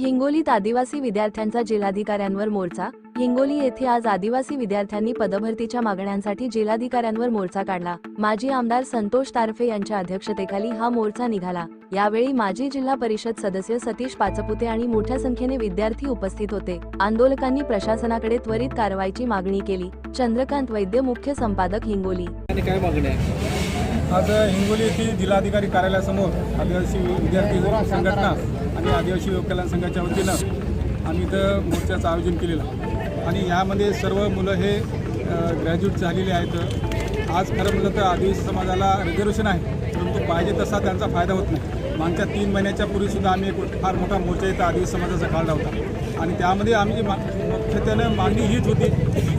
हिंगोलीत आदिवासी विद्यार्थ्यांचा जिल्हाधिकाऱ्यांवर मोर्चा. हिंगोली येथे आज आदिवासी विद्यार्थ्यांनी पदभरतीच्या मागण्यांसाठी जिल्हाधिकाऱ्यांवर मोर्चा काढला. माजी आमदार संतोष तारफे यांच्या अध्यक्षतेखाली हा मोर्चा निघाला. यावेळी माजी जिल्हा परिषद सदस्य सतीश पाचपुते आणि मोठ्या संख्येने विद्यार्थी उपस्थित होते. आंदोलकांनी प्रशासनाकडे त्वरित कारवाईची मागणी केली. चंद्रकांत वैद्य मुख्य संपादक हिंगोली. आज हिंगोली येथील जिल्हाधिकारी कार्यालयासमोर आदिवासी विद्यार्थी संघटना आणि आदिवासी युवक संघाच्या वतीनं आम्ही इथं मोर्चाचं आयोजन केलेलं आणि यामध्ये सर्व मुलं हे ग्रॅज्युएट झालेले आहेत. आज खरं म्हटलं तर आदिवासी समाजाला रिझर्वेशन आहे परंतु पाहिजे तसा त्यांचा फायदा होत नाही. मागच्या तीन महिन्याच्या पूर्वीसुद्धा आम्ही एक फार मोठा मोर्चा इथं आदिवासी समाजाचा काढला होता. आणि त्यामध्ये आमची मा मुख्यत्यानं मागणी हीच होती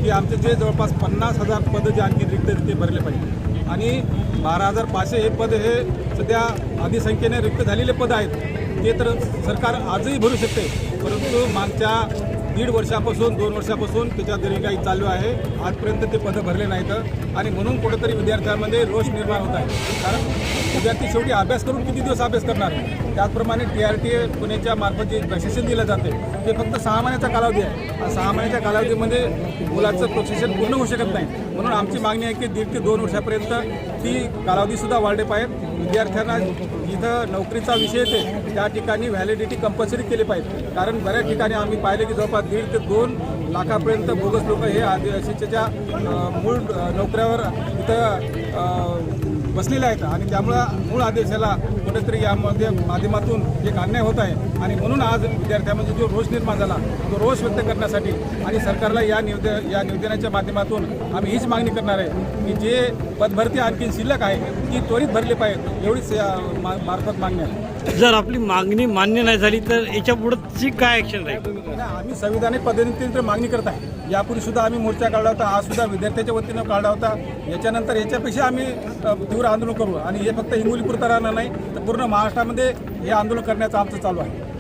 की आमचे जे जवळपास पन्नास हजार पदं जे आणखी रिक्त ते भरले पाहिजे. आणि बारा हजार पाचशे हे पद हे सध्या अधिसंख्येने रिक्त झालेले पद आहेत. ते तर सरकार आजही भरू शकते. परंतु मागच्या दीड वर्षापासून दोन वर्षापासून त्याच्या काही चालू आहे. आजपर्यंत ते पदं भरले नाहीत. आणि म्हणून कुठेतरी विद्यार्थ्यांमध्ये रोष निर्माण होत आहे. कारण विद्यार्थी शेवटी अभ्यास करून किती दिवस अभ्यास करणार त्याचप्रमाणे टी आर टी पुण्याच्या मार्फत जे प्रशिक्षण दिलं जाते ते फक्त सहा महिन्याचा कालावधी आहे. सहा महिन्याच्या कालावधीमध्ये मुलाचं प्रशिक्षण पूर्ण होऊ शकत नाही. म्हणून आमची मागणी आहे की दीड ते दोन वर्षापर्यंत ती कालावधीसुद्धा वाढले पाहिजेत. विद्यार्थ्यांना जिथं नोकरीचा विषय येते त्या ठिकाणी व्हॅलिडिटी कंपल्सरी केली पाहिजे. कारण बऱ्याच ठिकाणी आम्ही पाहिले की जवळपास दीड ते दोन लाखापर्यंत बोगस लोक हे आदिवासीच्या मूळ नोकऱ्यावर इथं बसलेले आहेत. आणि त्यामुळं मूळ आदिवासीला कुठेतरी यामध्ये माध्यमातून एक अन्याय होत आहे. आणि म्हणून आज विद्यार्थ्यांमध्ये जो रोष निर्माण झाला तो रोष व्यक्त करण्यासाठी आणि सरकारला या निवेद या निवेदनाच्या माध्यमातून आम्ही हीच मागणी करणार आहे की जे पदभरती आणखी शिल्लक आहे ती त्वरित भरली पाहिजे एवढीच या मा- मार्फत मागणी आहे. जर आपली मागणी मान्य नाही झाली तर याच्या पुढची काय ऍक्शन राहील? नाही, आम्ही संविधानिक पद्धतीने तर मागणी करत आहे. यापूर्वी सुद्धा आम्ही मोर्चा काढला होता आज सुद्धा विद्यार्थ्याच्या वतीनं काढला होता. याच्यानंतर याच्यापेक्षा आम्ही अ, तीव्र आंदोलन करू. आणि हे फक्त हिंगोलीपुरतं राहणार नाही तर पूर्ण महाराष्ट्रामध्ये हे आंदोलन करण्याचं आमचं चालू आहे.